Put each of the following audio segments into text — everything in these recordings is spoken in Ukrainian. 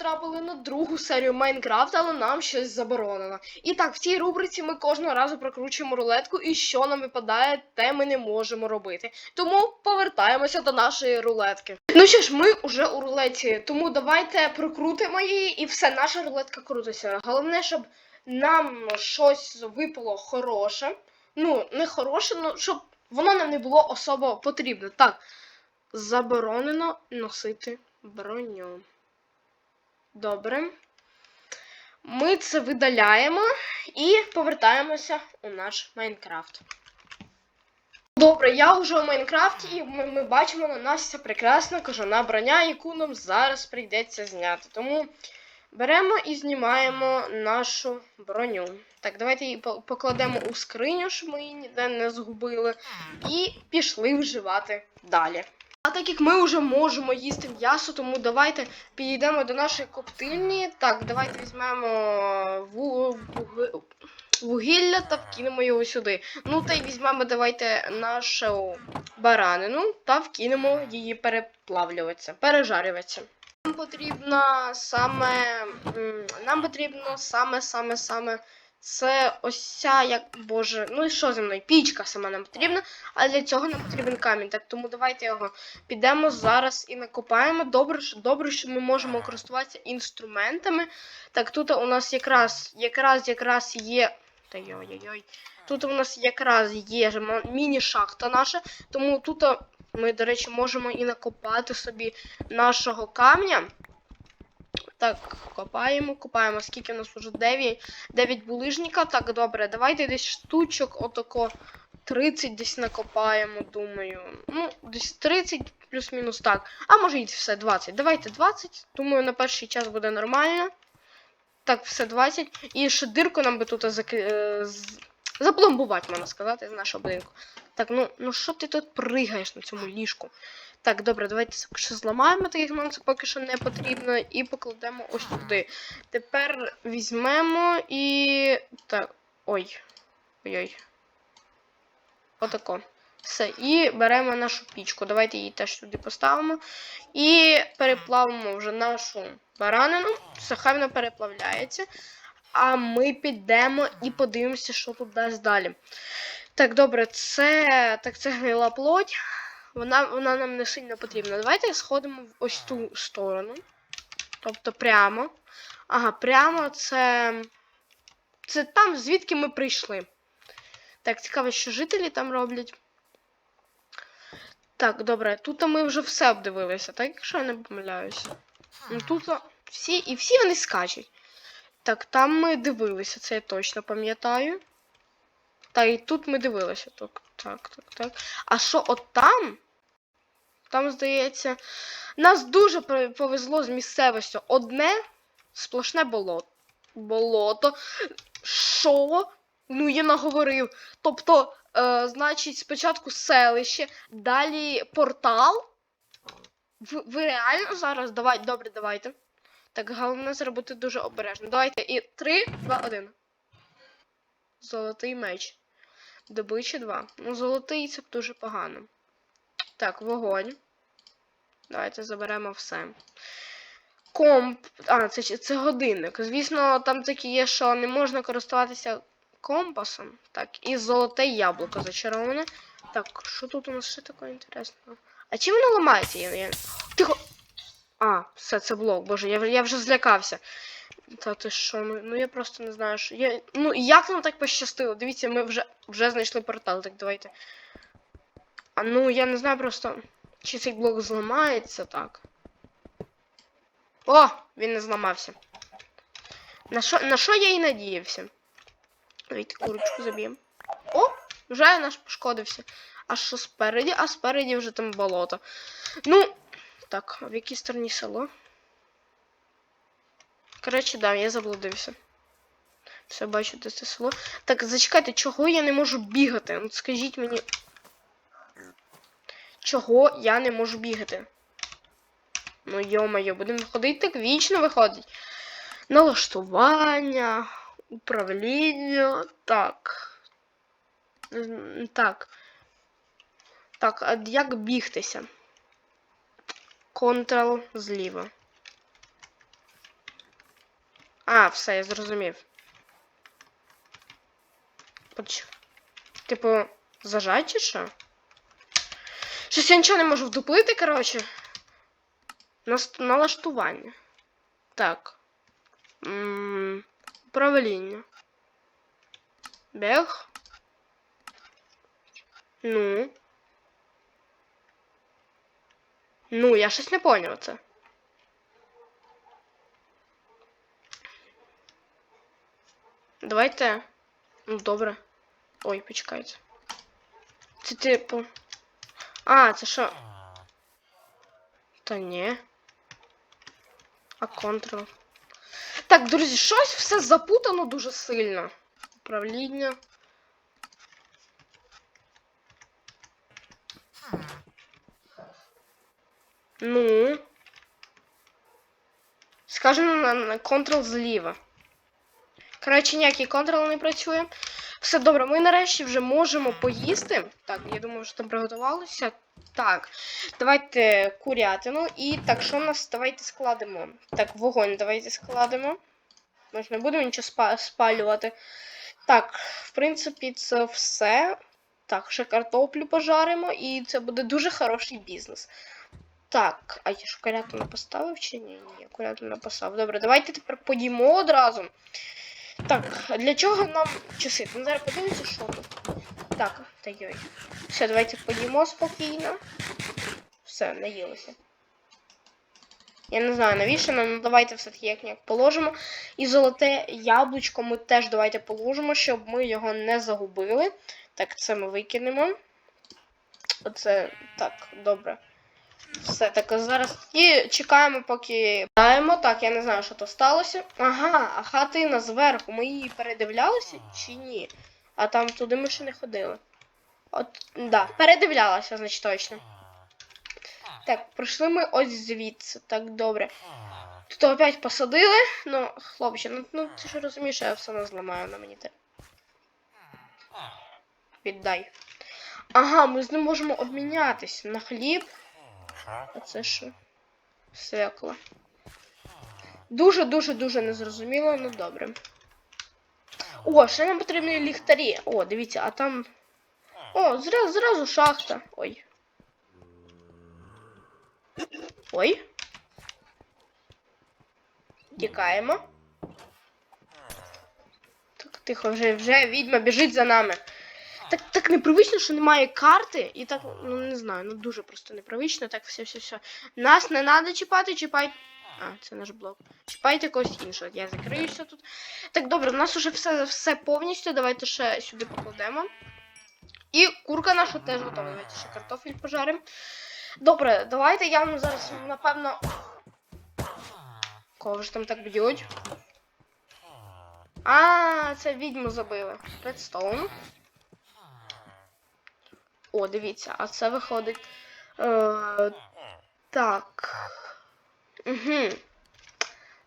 потрапили на другу серію Майнкрафт, але нам щось заборонено. І так, в цій рубриці ми кожного разу прокручуємо рулетку, і що нам випадає, те ми не можемо робити. Тому повертаємося до нашої рулетки. Ну що ж, ми вже у рулеті, тому давайте прокрутимо її, і все, наша рулетка крутиться. Головне, щоб нам щось випало хороше. Ну, не хороше, ну щоб воно нам не було особо потрібне. Так, заборонено носити броню. Добре. Ми це видаляємо і повертаємося у наш Майнкрафт. Добре, я вже у Майнкрафті, і ми, ми бачимо на нас ця прекрасна кожана броня, яку нам зараз прийдеться зняти. Тому беремо і знімаємо нашу броню. Так, давайте її покладемо у скриню, щоб ми її ніде не згубили. І пішли вживати далі. А так як ми вже можемо їсти м'ясо, тому давайте підійдемо до нашої коптильні. Так, давайте візьмемо ву- вуги- вугілля та вкинемо його сюди. Ну та й візьмемо давайте нашу баранину та вкинемо її переплавлюватися, пережарюватися. Нам потрібно саме. Нам потрібно саме, саме, саме. Це ось ця, як боже, ну і що зі мною? Пічка сама нам потрібна, але для цього нам потрібен камінь. Так тому давайте його підемо зараз і накопаємо. Добре, добре, що ми можемо користуватися інструментами. Так, тут у нас якраз, якраз, якраз є. Та йой-йой-йой. Тут у нас якраз є міні-шахта наша, тому тут ми, до речі, можемо і накопати собі нашого камня. Так, копаємо, копаємо. Скільки у нас вже 9, 9 булижника. Так, добре, давайте десь штучок отако 30 десь накопаємо, думаю. Ну, десь 30 плюс-мінус так. А може і все 20. Давайте 20. Думаю, на перший час буде нормально. Так, все 20. І ще дирку нам би тут зак... запломбувати, можна сказати, з нашого будинку. Так, ну ну що ти тут пригаєш на цьому ліжку? Так, добре, давайте що зламаємо, так як нам це поки що не потрібно, і покладемо ось туди. Тепер візьмемо і. Так. Ой. Ой-ой. Отако. Все. І беремо нашу пічку. Давайте її теж сюди поставимо. І переплавимо вже нашу баранину. Все хай вона переплавляється. А ми підемо і подивимося, що тут дасть далі. Так, добре, це. Так, це гнила плоть. Вона, вона нам не сильно потрібна. Давайте сходимо в ось ту сторону. Тобто прямо. Ага, прямо це. Це там, звідки ми прийшли. Так, цікаво, що жителі там роблять. Так, добре, тут ми вже все обдивилися, так, якщо я не помиляюся. Ну тут всі і всі вони скачуть. Так, там ми дивилися, це я точно пам'ятаю. Та і тут ми дивилися. Так, так, так, так. А що от там? Там, здається, нас дуже повезло з місцевістю. Одне сплошне болото. Болото. Що? Ну, я наговорив. Тобто, е, значить, спочатку селище, далі портал. Ви, ви реально зараз? Давай, добре, давайте. Так, головне зробити дуже обережно. Давайте і 3, 2, 1. Золотий меч. Добичі 2. Ну, золотий це дуже погано. Так, вогонь. Давайте заберемо все. Комп. А, це, це годинник. Звісно, там такі є, що не можна користуватися компасом. Так, і золоте яблуко зачароване. Так, що тут у нас ще таке інтересного? А чим воно ламається? Я... Тихо! А, все, це блок, боже, я, я вже злякався. Та ти що, ну, ну я просто не знаю, що. Я, ну як нам так пощастило? Дивіться, ми вже, вже знайшли портал, так давайте. А ну, я не знаю просто, чи цей блок зламається так. О, він не зламався. На що, на я і надіявся? Давайте курочку заб'ємо. О, вже наш пошкодився. А що спереді? А спереді вже там болото. Ну, так, в якій стороні село? Коротше, да, я заблудився. Все, бачу, де це село. Так, зачекайте, чого я не можу бігати? От скажіть мені. Чого я не можу бігати? Ну, йо-моє, будемо ходити так вічно виходить. Налаштування, управління. Так. Так. Так, а як бігтися? Ctrl зліва. А, все, я зрозумів. Поч... Типу, зажать чи що? Щось я нічого не можу вдуплити, коротше. Нас... Налаштування. Так. Управління. Бег. Ну. Ну, я щось не поняв це. Давайте. Ну, добре. Ой, почекайте. Це типу. А, це що? Та ні. А контрол. Так, друзі, щось все запутано дуже сильно. Управління. Ну. Скажемо на, на Ctrl зліва. Коротше, ніякий Ctrl не працює. Все добре, ми нарешті вже можемо поїсти. Так, я думаю, що там приготувалося. Так, давайте курятину. І так, що в нас? Давайте складемо. Так, вогонь давайте складемо. Ми ж не будемо нічого спа спалювати. Так, в принципі, це все. Так, ще картоплю пожаримо, і це буде дуже хороший бізнес. Так, а я ж курятину поставив чи ні? Ні, курятину не поставив. Добре, давайте тепер поїмо одразу. Так, для чого нам часи? Ну, зараз подивимося, що тут. Так, та йой. Все, давайте поїмо спокійно. Все, наїлося. Я не знаю, навіщо нам, ну давайте все-таки як ніяк положимо. І золоте яблучко ми теж давайте положимо, щоб ми його не загубили. Так, це ми викинемо. Оце так, добре. Все, так зараз і чекаємо, поки даємо. Так, я не знаю, що то сталося. Ага, а хатина зверху. Ми її передивлялися чи ні? А там туди ми ще не ходили. От, да, передивлялася, значить точно. Так, пройшли ми ось звідси. Так, добре. Тут опять посадили. Ну, хлопче, ну, ну ти ж розумієш, я все зламаю на мені те. Віддай. Ага, ми з ним можемо обмінятись на хліб. А це що? Свекло. Дуже-дуже дуже незрозуміло, ну добре. О, ще нам потрібні ліхтарі. О, дивіться, а там. О, зразу, зразу шахта. Ой. Ой. Тікаємо. Так, тихо, вже, вже відьма біжить за нами. Так, так непривично, що немає карти, і так, ну не знаю, ну дуже просто непривично. Так, все, все, все. Нас не треба чіпати, чіпай. А, це наш блок. Чіпайте когось іншого. Я закриюся тут. Так, добре, у нас уже все, все повністю. Давайте ще сюди покладемо. І курка наша теж готова. Давайте ще картофель пожаримо. Добре, давайте я вам зараз, напевно. Кого ж там так б'ють? А, це відьму забили. Редстоун. О, дивіться, а це виходить. Е, так. Угу.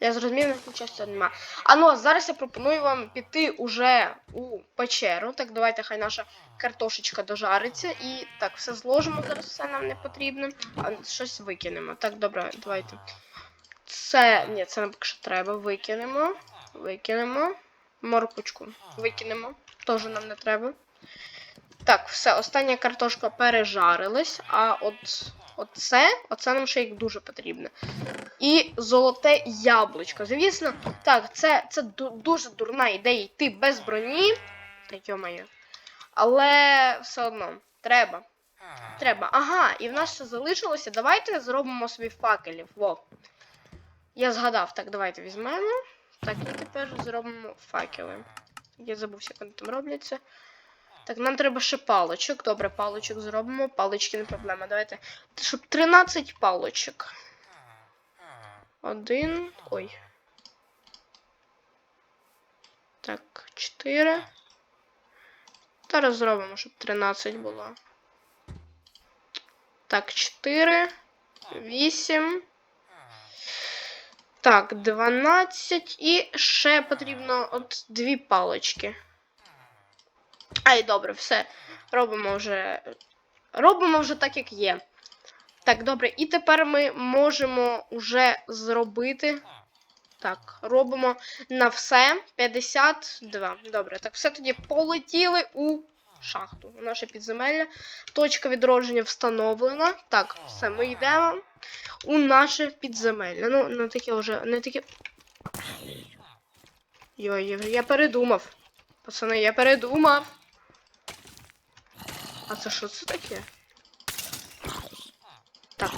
Я зрозумів, на цього нема. А ну, а зараз я пропоную вам піти уже у печеру. Так, давайте хай наша картошечка дожариться. І так, все зложимо, зараз все нам не потрібно. А щось викинемо. Так, добре, давайте. Це. Ні, це нам поки що треба. Викинемо. Викинемо. Моркочку. Викинемо. Теж нам не треба. Так, все, остання картошка пережарилась, а от оце, оце нам ще як дуже потрібно. І золоте яблучко. Звісно, так, це це дуже дурна ідея йти без броні. Та йомає. Але все одно, треба. Треба. Ага, і в нас ще залишилося. Давайте зробимо собі факелів. Во. Я згадав, так, давайте візьмемо. Так, і тепер зробимо факели. Я забувся, вони там робляться. Так, нам треба ще палочок. Добре, палочок зробимо. Палички не проблема. Давайте. Щоб 13 палочок. Один. Ой. Так, 4. Зараз зробимо, щоб 13 було. Так, 4. 8. Так, 12. І ще потрібно от дві палочки. Ай, добре, все. Робимо вже. Робимо вже так, як є. Так, добре, і тепер ми можемо вже зробити. Так, робимо на все 52. Добре, так все тоді полетіли у шахту. Наше підземелля. Точка відродження встановлена. Так, все, ми йдемо у наше підземелля. Ну, не таке вже, не таке. Йой, я передумав. Пацани, я передумав. А це що це таке? Так.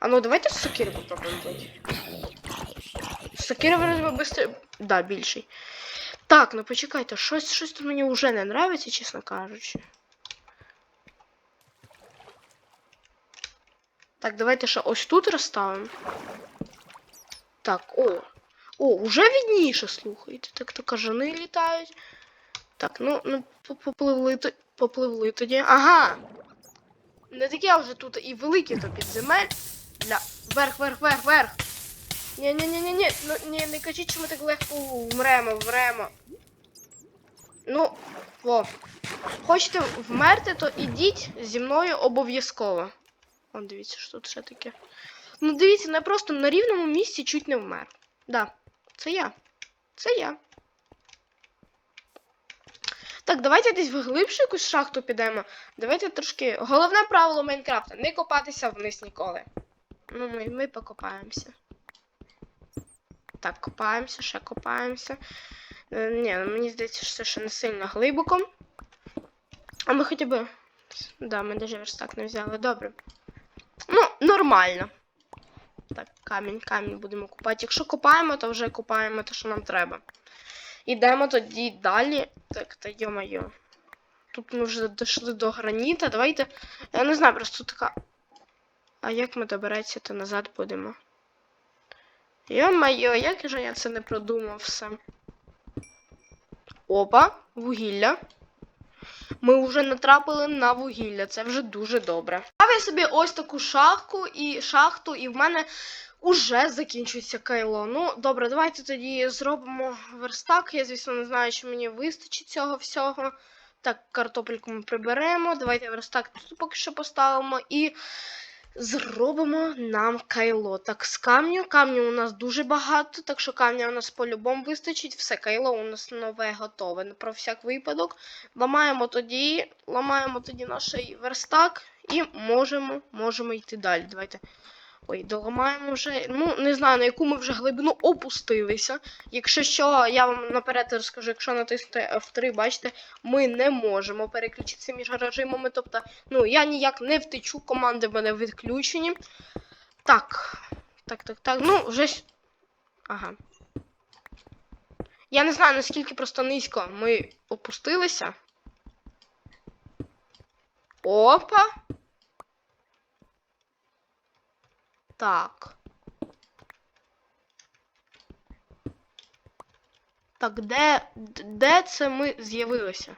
А ну давайте з сокири попробуємо бити. Сокира вроде бы быстро... Да, більший. Так, ну почекайте, щось, щось тут мені вже не нравиться, чесно кажучи. Так, давайте ще ось тут розставимо. Так, о. О, уже відніше, слухайте. Так то кажани літають. Так, ну, ну попливли, попливли тоді. Ага. Не таке вже тут і велике то підземель. Для. Вверх, вверх, вверх, вверх. Ні, ні, ні, ні, ні, ну ні, не кажіть, що ми так легко вмремо, вмремо. Ну, о. Хочете вмерти, то ідіть зі мною обов'язково. О, дивіться, що тут ще таке. Ну, дивіться, я просто на рівному місці чуть не вмер. Да, це я. Це я. Так, давайте десь в глибшу якусь шахту підемо. Давайте трошки. Головне правило Майнкрафта не копатися вниз ніколи. Ну, ми, ми покопаємося. Так, копаємося, ще копаємося. Е, ні, ну, мені здається, що це ще не сильно глибоко. А ми хоча б. Да, ми навіть верстак не взяли. Добре. Ну, нормально. Так, камінь, камінь будемо купати. Якщо копаємо, то вже купаємо те, що нам треба. Ідемо тоді далі. Так, та йо-моє. Тут ми вже дійшли до граніта. Давайте. Я не знаю, просто така. А як ми добереться, то назад будемо. Йо-моє, як же я це не продумав все. Опа, вугілля. Ми вже натрапили на вугілля, це вже дуже добре. Став собі ось таку шахту і шахту, і в мене уже закінчується кайло. Ну, добре, давайте тоді зробимо верстак. Я, звісно, не знаю, чи мені вистачить цього всього. Так, картопельку ми приберемо. Давайте верстак тут поки що поставимо і зробимо нам кайло. Так, з камню. Камню у нас дуже багато, так що камня у нас по-любому вистачить. Все, кайло у нас нове готове. Ну, Про всяк випадок. Ламаємо тоді, ламаємо тоді наш верстак і можемо, можемо йти далі. Давайте. Ой, доламаємо вже. Ну, не знаю, на яку ми вже глибину опустилися. Якщо що, я вам наперед розкажу, якщо натиснути F3, бачите, ми не можемо переключитися між режимами. Тобто, ну, я ніяк не втечу, команди в мене відключені. Так. Так, так, так. Ну, вже. Ага. Я не знаю, наскільки просто низько ми опустилися. Опа. Так. Так, де, де це ми з'явилися?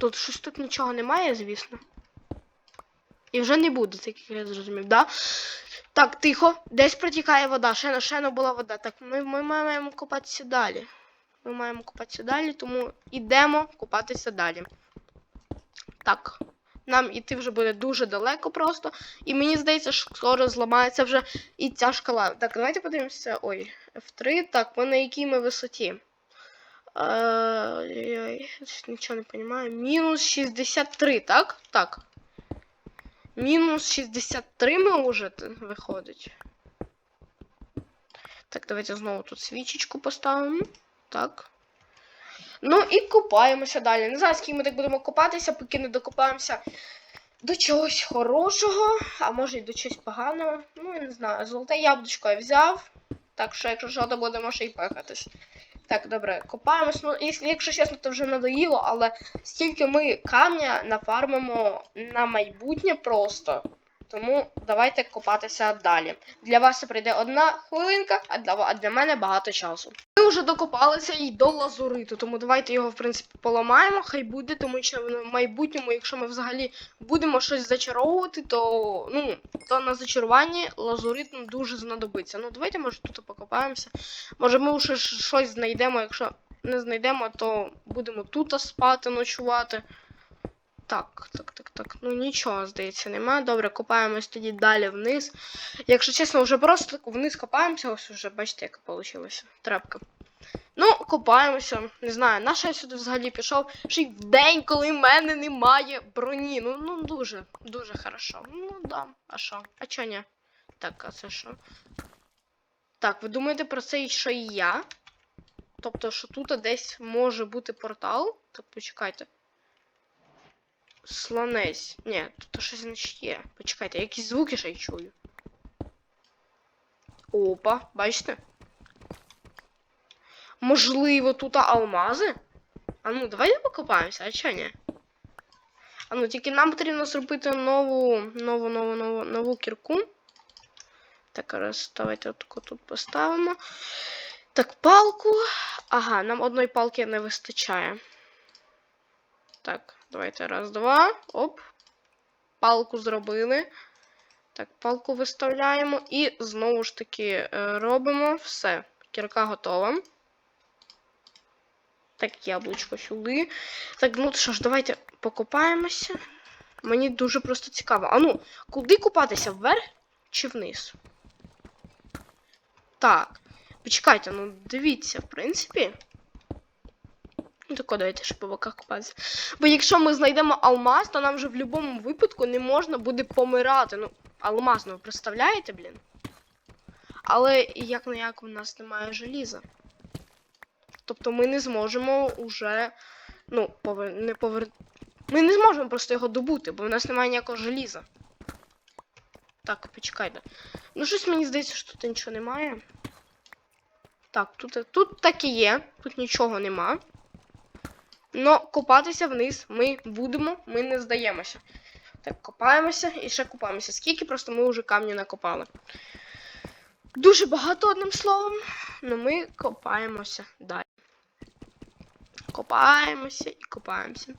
Тут щось тут нічого немає, звісно. І вже не буде, так як я зрозумів, да? Так, тихо, десь протікає вода, ще, ще була вода. Так, ми, ми маємо купатися далі. Ми маємо купатися далі, тому йдемо купатися далі. Так, нам іти вже буде дуже далеко просто. І мені здається, що скоро зламається вже і ця шкала. Так, давайте подивимося. Ой, F3. Так, ми на якій ми висоті? Е, ой-ой, Нічого не розумію. Мінус 63, так? Так. Мінус 63 ми вже виходить. Так, давайте знову тут свічечку поставимо. Так. Ну і купаємося далі. Не знаю, скільки ми так будемо купатися, поки не докопаємося до чогось хорошого, а може й до чогось поганого. Ну, я не знаю. Золоте яблучко я взяв. Так що, якщо що, то будемо ще й пекатись. Так, добре, копаємось. Ну, якщо чесно, то вже надоїло, але стільки ми камня нафармимо на майбутнє просто. Тому давайте копатися далі. Для вас це прийде одна хвилинка, а для, а для мене багато часу. Ми вже докопалися і до лазуриту, тому давайте його, в принципі, поламаємо, хай буде, тому що в майбутньому, якщо ми взагалі будемо щось зачаровувати, то ну, то на зачаруванні лазурит нам дуже знадобиться. Ну, давайте, може, тут покопаємося. Може, ми вже щось знайдемо, якщо не знайдемо, то будемо тут спати, ночувати. Так, так, так, так. Ну нічого, здається, немає. Добре, копаємось тоді далі вниз. Якщо чесно, вже просто вниз копаємося, ось вже бачите, як вийшло. Трапка. Ну, копаємося. Не знаю, на що я сюди взагалі пішов. Ще й в день, коли в мене немає броні. Ну, ну дуже, дуже хорошо. Ну да. А що? А чо ні? Так, а це що? Так, ви думаєте про це що і я? Тобто, що тут десь може бути портал? Так, почекайте. Слонесь. Ні, тут щось значить є. Почекайте, якісь звуки ще й чую. Опа, бачите? Можливо, тут алмази? А ну, давайте покопаємося, а чо ні? А ну, тільки нам потрібно зробити нову, нову, нову, нову, нову кірку. Так, раз, давайте отаку тут поставимо. Так, палку. Ага, нам одної палки не вистачає. Так, давайте раз, два. Оп. Палку зробили. Так, палку виставляємо і знову ж таки е, робимо все. Кірка готова. Так, яблучко сюди. Так, ну що ж, давайте покопаємося. Мені дуже просто цікаво. А ну, куди купатися? Вверх чи вниз? Так. Почекайте, ну дивіться, в принципі. Ну, тако давайте ще по боках купатися. Бо якщо ми знайдемо алмаз, то нам вже в будь-якому випадку не можна буде помирати. Ну, алмаз, ну ви представляєте, блін? Але як на як у нас немає желіза. Тобто ми не зможемо уже. Ну, повер... не повер... Ми не зможемо просто його добути, бо в нас немає ніякого желіза. Так, почекайте. Ну, щось мені здається, що тут нічого немає. Так, тут, тут так і є, тут нічого нема. Но копатися вниз ми будемо, ми не здаємося. Так, копаємося і ще копаємося. Скільки просто ми вже камню накопали. Дуже багато одним словом, але ми копаємося далі. Копаємося і копаємося.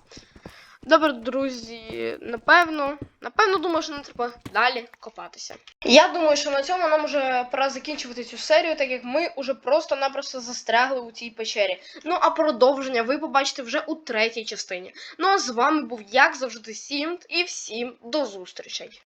Добре, друзі, напевно, напевно, думаю, що нам треба далі копатися. Я думаю, що на цьому нам вже пора закінчувати цю серію, так як ми вже просто-напросто застрягли у цій печері. Ну а продовження ви побачите вже у третій частині. Ну а з вами був, як завжди, Сімт, і всім до зустрічей.